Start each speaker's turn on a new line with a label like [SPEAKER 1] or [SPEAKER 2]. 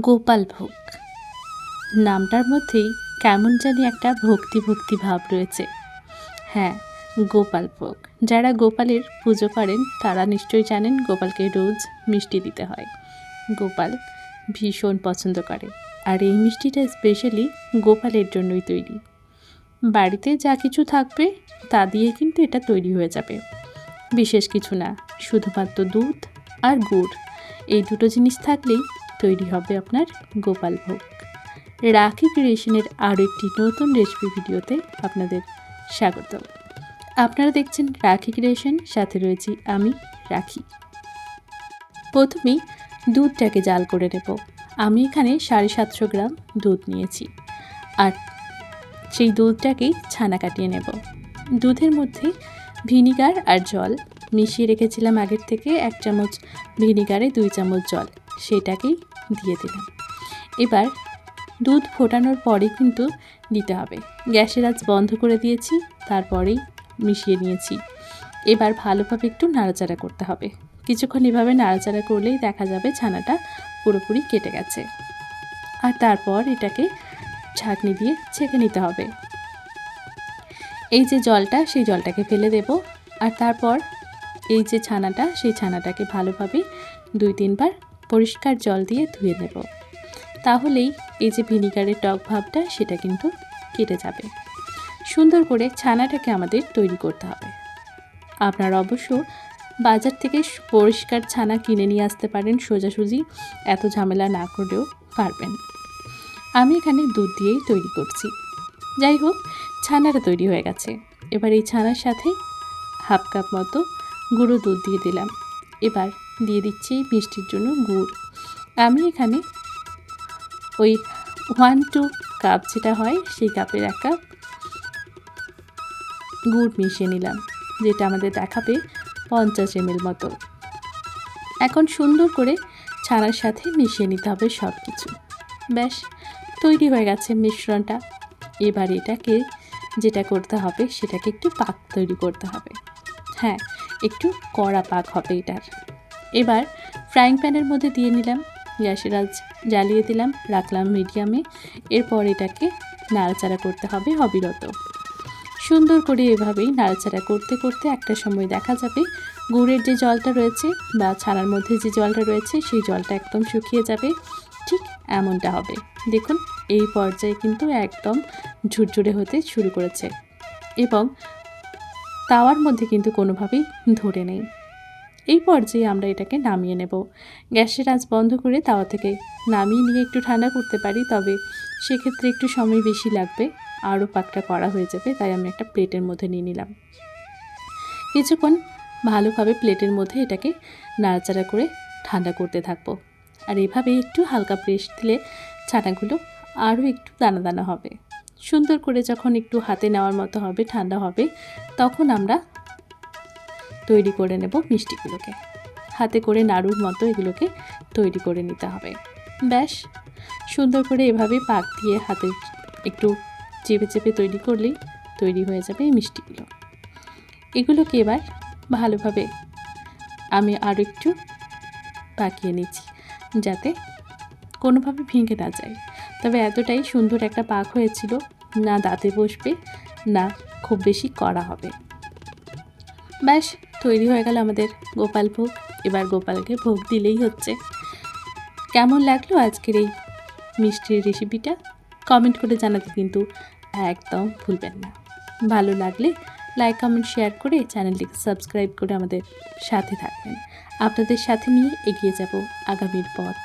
[SPEAKER 1] গোপাল ভোগ। নামটার মধ্যেই কেমন জানি একটা ভক্তি ভক্তি ভাব রয়েছে। হ্যাঁ গোপাল ভোগ। যারা গোপালের পুজো করেন, তারা নিশ্চয়ই জানেন গোপালকে রোজ মিষ্টি দিতে হয়। গোপাল ভীষণ পছন্দ করে। আর এই মিষ্টিটা স্পেশালি গোপালের জন্যই তৈরি। বাড়িতে যা কিছু থাকবে, তা দিয়ে কিন্তু এটা তৈরি হয়ে যাবে। বিশেষ কিছু না, শুধুমাত্র দুধ আর গুড়। এই দুটো জিনিস থাকলেই তৈরি হবে আপনার গোপাল ভোগ। রাখি ক্রিয়েশনের আরও একটি নতুন রেসিপি ভিডিওতে আপনাদের স্বাগত আপনারা দেখছেন রাখি ক্রিয়েশন সাথে রয়েছি আমি, রাখি। প্রথমেই দুধটাকে জাল করে নেব। আমি এখানে সাড়ে সাতশো গ্রাম দুধ নিয়েছি। আর সেই দুধটাকেই ছানা কাটিয়ে নেব। দুধের মধ্যে ভিনিগার আর জল মিশিয়ে রেখেছিলাম আগের থেকে এক চামচ ভিনিগারে দুই চামচ জল। সেটাকেই দিয়ে দিলাম। এবার দুধ ফোটানোর পরে কিন্তু দিতে হবে। গ্যাসের আজ বন্ধ করে দিয়েছি, তারপরেই মিশিয়ে নিয়েছি। এবার ভালোভাবে একটু নাড়াচাড়া করতে হবে। কিছুক্ষণ এভাবে নাড়াচাড়া করলেই দেখা যাবে ছানাটা পুরোপুরি কেটে গেছে। আর তারপর এটাকে ছাঁকনি দিয়ে ছেঁকে নিতে হবে। এই যে জলটা, সেই জলটাকে ফেলে দেব। আর তারপর এই যে ছানাটা, সেই ছানাটাকে ভালোভাবে দুই তিনবার পরিষ্কার জল দিয়ে ধুয়ে নেব। তাহলেই এই যে ভিনিগারের টক ভাবটা, সেটা কিন্তু কেটে যাবে। সুন্দর করে ছানাটাকে আমাদের তৈরি করতে হবে। আপনারা অবশ্য বাজার থেকে পরিষ্কার ছানা কিনে নিয়ে আসতে পারেন সোজাসুজি, এত ঝামেলা না করলেও পারবেন। আমি এখানে দুধ দিয়েই তৈরি করছি। যাই হোক, ছানাটা তৈরি হয়ে গেছে। এবার এই ছানার সাথে হাফ কাপ মতো গুঁড়ো দুধ দিয়ে দিলাম। এবার দিয়ে দিচ্ছি মিষ্টির জন্য গুড়। আমি এখানে ওই ওয়ান টু কাপ যেটা হয়, সেই কাপের এক কাপ গুড় মিশিয়ে নিলাম, যেটা আমাদের দেখাবে পঞ্চাশ এমএল মতো। এখন সুন্দর করে ছানার সাথে মিশিয়ে নিতে হবে সব কিছু ব্যাস, তৈরি হয়ে গেছে মিশ্রণটা। এবার এটাকে যেটা করতে হবে, সেটাকে একটু পাক তৈরি করতে হবে। হ্যাঁ একটু কড়া পাক হবে এটার। এবার ফ্রাইং প্যানের মধ্যে দিয়ে নিলাম, গ্যাসের আজ জ্বালিয়ে দিলাম, রাখলাম মিডিয়ামে এরপর এটাকে নাড়াচাড়া করতে হবে অবিরত। সুন্দর করে এভাবেই নাড়াচাড়া করতে করতে একটা সময় দেখা যাবে গুড়ের যে জলটা রয়েছে বা ছানার মধ্যে যে জলটা রয়েছে সেই জলটা একদম শুকিয়ে যাবে, ঠিক এমনটা হবে। দেখুন, এই পর্যায়ে কিন্তু একদম ঝুরঝুরে হতে শুরু করেছে এবং তাওয়ার মধ্যে কিন্তু কোনোভাবেই ধরে নেই। এই পর্যায়ে আমরা এটাকে নামিয়ে নেব। গ্যাসের আঁচ বন্ধ করে তাওয়া থেকে নামিয়ে নিয়ে একটু ঠান্ডা করতে পারি, তবে সেক্ষেত্রে একটু সময় বেশি লাগবে। আরও পাকটা করা হয়ে যাবে, তাই আমি একটা প্লেটের মধ্যে নিয়ে নিলাম। কিছুক্ষণ ভালোভাবে প্লেটের মধ্যে এটাকে নাড়াচাড়া করে ঠান্ডা করতে থাকব। আর এভাবে একটু হালকা প্রেস দিলে ছানাগুলো আরও একটু দানা দানা হবে। সুন্দর করে যখন একটু হাতে নেওয়ার মতো হবে, ঠান্ডা হবে, তখন আমরা তৈরি করে নেব মিষ্টিগুলোকে। হাতে করে নাড়ুর মতো এগুলোকে তৈরি করে নিতে হবে। ব্যাস, সুন্দর করে এভাবে পাক দিয়ে হাতে একটু চেপে চেপে তৈরি করলেই তৈরি হয়ে যাবে এই মিষ্টিগুলো। এগুলোকে এবার ভালোভাবে আমি আরও একটু পাকিয়ে নিচ্ছি যাতে কোনোভাবে ভেঙে না যায়। তবে এতটাই সুন্দর একটা পাক হয়েছিল, না দাঁতে বসবে, না খুব বেশি করা হবে। ব্যাস তৈরি হয়ে গেল আমাদের গোপাল ভোগ। এবার গোপালকে ভোগ দিলেই হচ্ছে। কেমন লাগল আজকের এই মিষ্টির রেসিপিটা কমেন্ট করে জানাতে কিন্তু একদম ভুলবেন না। ভালো লাগলে লাইক কমেন্ট শেয়ার করে চ্যানেলটিকে সাবস্ক্রাইব করে আমাদের সাথে থাকবেন। আপনাদের সাথে নিয়ে এগিয়ে যাব আগামীর পথ।